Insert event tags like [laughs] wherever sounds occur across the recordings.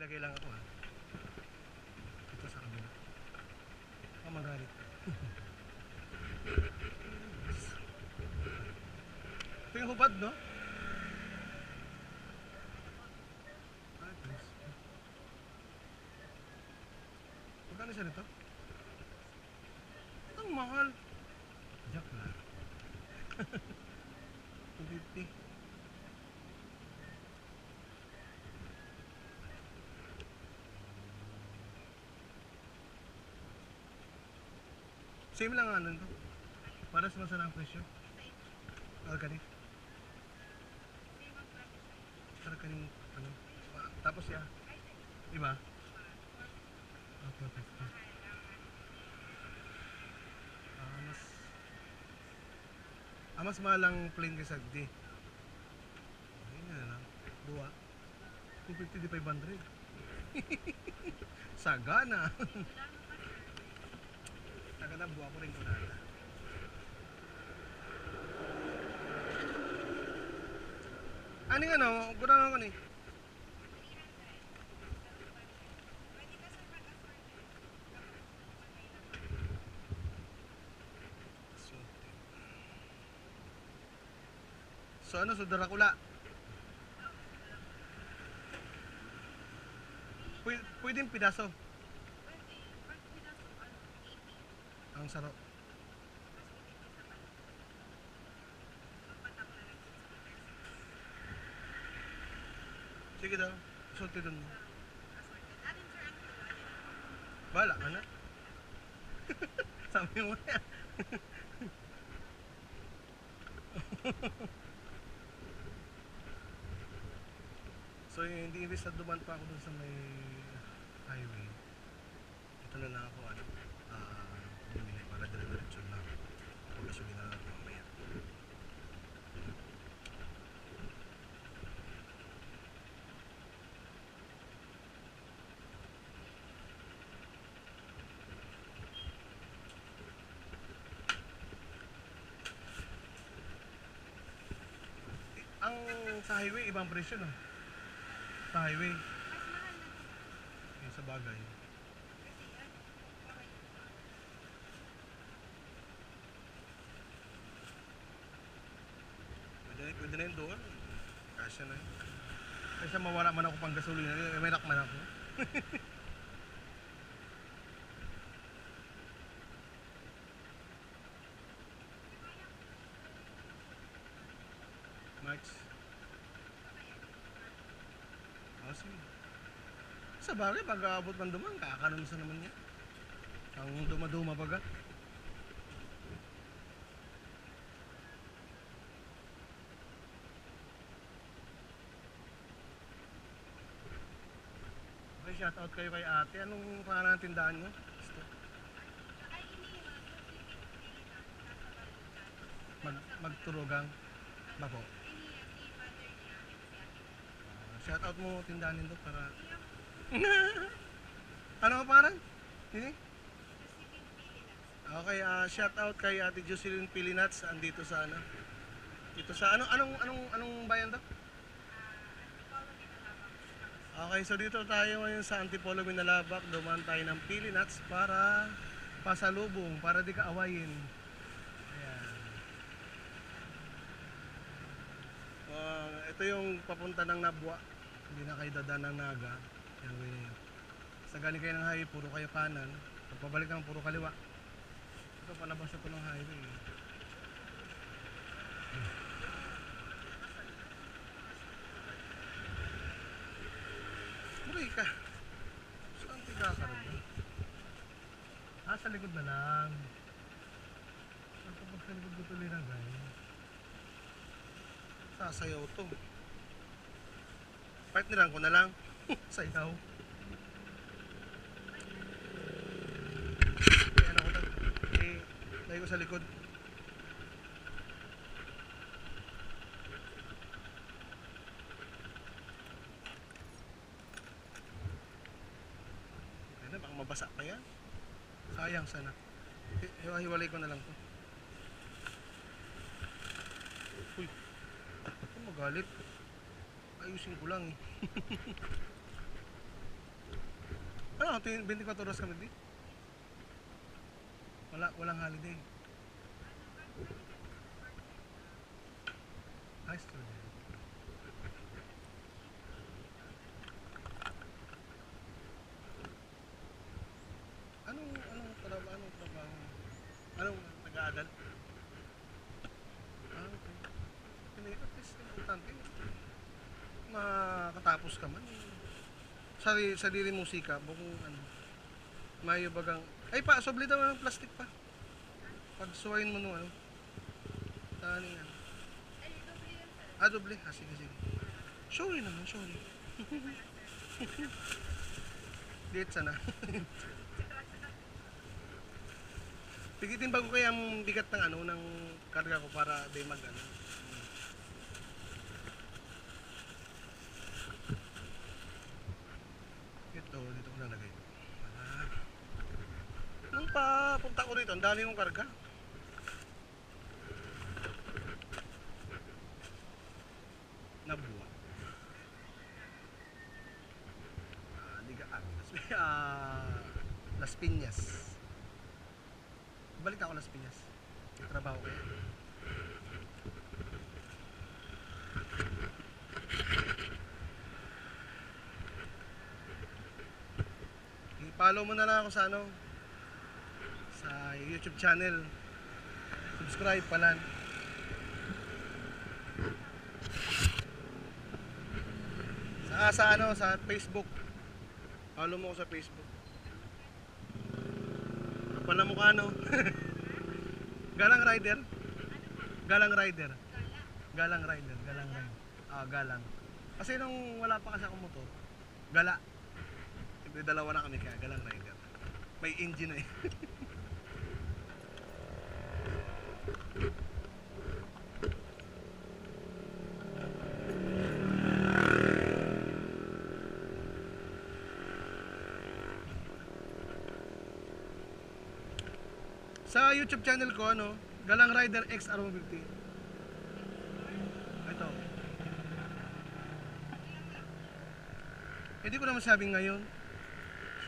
Ilagay lang ako ha. Ito sa kabila. Oh, magalit. [laughs] Ito yung hubad, no? Magkano siya nito? Ang mahal. Jack na. 250. [laughs] Same lang ang ano to. Para sa masarang presyo. Organic. Organic ano. Ah, Tapos ya. Iba? Okay, okay. okay. Ah, mas Ah, mas mahal plain kaysa di. Ayun na lang. Buwa. 250 di 500. [laughs] Sagana. [laughs] Sagana buwa ko rin kunada. Ano nga no? Kurang ako ni. So ano, so Dracula? Pwede, pwedeng pidaso. Ang sarap. Sige daw. Sulti dun. Bala ka na. [laughs] Sabi mo na. [laughs] so hindi imbis na duman pa ako dun sa may highway. Ito na lang ako ano. Ah, bumili para dire-diretso na. Pagkasugin na lang mamaya. Ang sa highway, ibang presyo no? Sa highway. Yung sa bagay. Pwede, pwede na yun doon. Kasya na yun. Kaysa mawala man ako pang gasolina, eh, may man ako. [laughs] Max. Oh, sige. Sa bagay, pag aabot man duman, kakaroon sa naman niya. Ang duma-duma baga. Okay, shout out kayo kay ate. Anong pangalan ng tindahan niyo? Mag, magturugang. Bako. Shout out mo tindahan nito para... [laughs] ano ang pangalan? Hindi? Okay, ah shout out kay Ate Jocelyn Pilinats andito sa ano? Dito sa ano anong anong anong bayan 'to? Okay, so dito tayo ngayon sa Antipolo Minalabak. Dumaan tayo ng Pilinats para pasalubong, para di ka awayin. Ayan. Ah, ito yung papunta ng Nabwa. Hindi na kayo dadaan ng Naga. Yan, ganyan. Sa galing kayo ng highway, puro kayo kanan. Pag pabalik naman, puro kaliwa. Ito, palabas ito ng highway. Muray ka. Saan ka kakaroon? Ah, sa likod na lang. Saan ka pag sa likod ko tuloy na ganyan? Sasayaw to. Partneran ko na lang. [laughs] Sayaw. Eh, ano ko? Eh, lagay ko sa likod. Ano, baka mabasa pa yan. Sayang sana. Eh, hiwa-hiwalay ko na lang to. Uy, ako magalit. Ayusin ko lang eh. [laughs] Ano, tin- 24 oras kami di. Wala, walang holiday. To do. Anong, anong trabaho, anong trabaho? Anong nag-aaral? Ah, okay. Hindi, at least, importante. Makatapos ka man. Sari, sarili musika, bukong ano, mayo bagang, ay pa, sobli daw ng plastic pa. Pag suwain mo nung ano, tani ano. Ah, doble. Ah, sige, sige. Sorry naman, sorry. [laughs] Diet sana. [laughs] Pigitin bago kaya ang bigat ng ano, ng karga ko para di mag ano. Ito, dito ko nalagay. Ah. Nung papunta ko rito, ang dami kong karga. Nabuwa. Ah, ligaan. Las, ah, Las Piñas. Balik ako Las Piñas. Trabaho ko. I-follow mo na lang ako sa ano YouTube channel. Subscribe pala. Sa, sa ano sa Facebook. Follow mo ako sa Facebook. Kapal na mukha no. [laughs] Galang Rider. Galang Rider. Galang Rider, Galang Rider. Ah, Galang. Kasi nung wala pa kasi akong motor, gala. Dalawa na kami kaya Galang Rider. May engine na eh. [laughs] Sa YouTube channel ko, ano, Galang Rider X R150. Ito. Hindi ko naman sabing ngayon.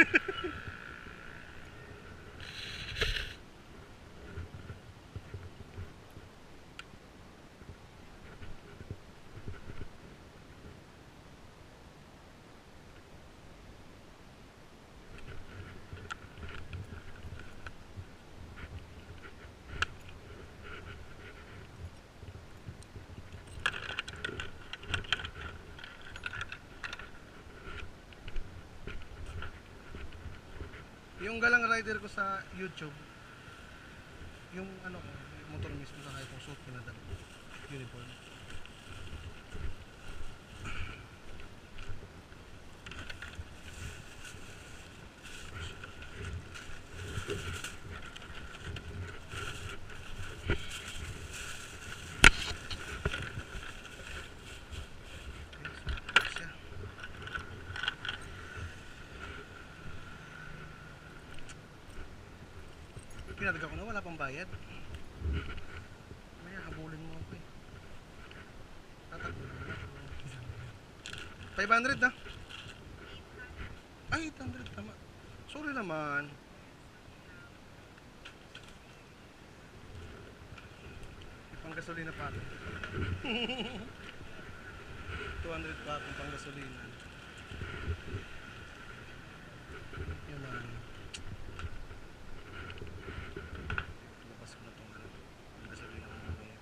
[laughs] Galang Rider ko sa YouTube, yung ano ko, motor mismo sa itong suit ko na dala. Uniform. Okay, so, siya. Pinadaga ko na, wala pang bayad. Maya, habulin mo ako eh. Tatakbo na ako. 500 na. Ay, 800 tama. Sorry naman. May pang gasolina pa ako. [laughs] 200 pa akong pang gasolina. Yun lang. Labas ko na itong ano. Ang gasolina ko mamaya.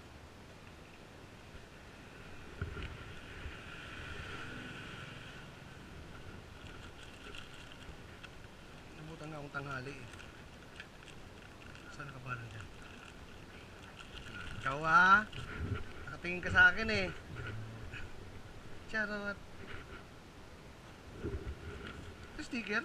Nga akong tanghali eh. Saan ka ba dyan? Ikaw ah! Nakatingin ka sa akin eh. Charot. Sticker?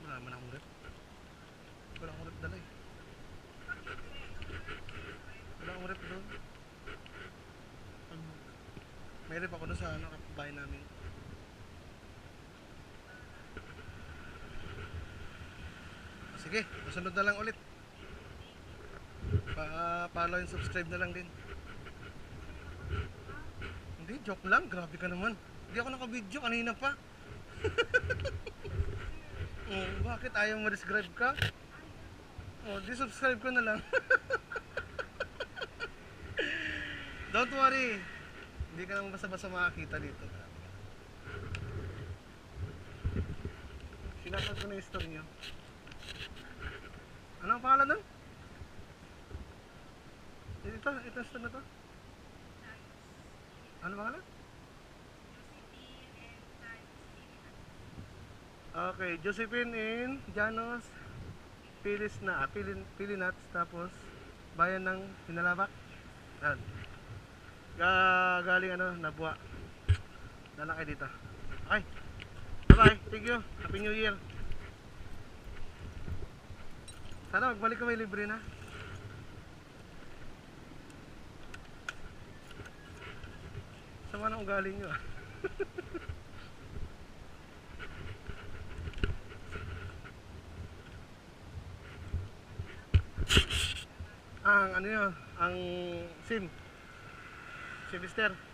Wala man akong. Wala akong rep dala eh. Wala akong rep doon. May rep ako sa ano, kapitbahay namin. Sige, masunod na lang ulit. Pa follow and subscribe na lang din. Hindi, joke lang. Grabe ka naman. Hindi ako naka-video kanina pa. [laughs] oh, bakit ayaw mo-describe ka? Oh, di-subscribe ko na lang. [laughs] Don't worry. Hindi ka naman basta-basta makakita dito. Sinasad ko na yung story nyo. Ano ang pangalan nun? Ito, ito store na to. Ano pangalan? Okay, Josephine in Janos Pilis na, ah, Pilin, Pilinats tapos bayan ng Pinalabak. Yan. Ga, galing ano, Nabua. Lalaki dito. Okay. Bye-bye. Thank you. Happy New Year. Sana magbalik ka may libre na. Sama na ugali nyo ah. [laughs] ang ano yun, ang SIM. Si Mister.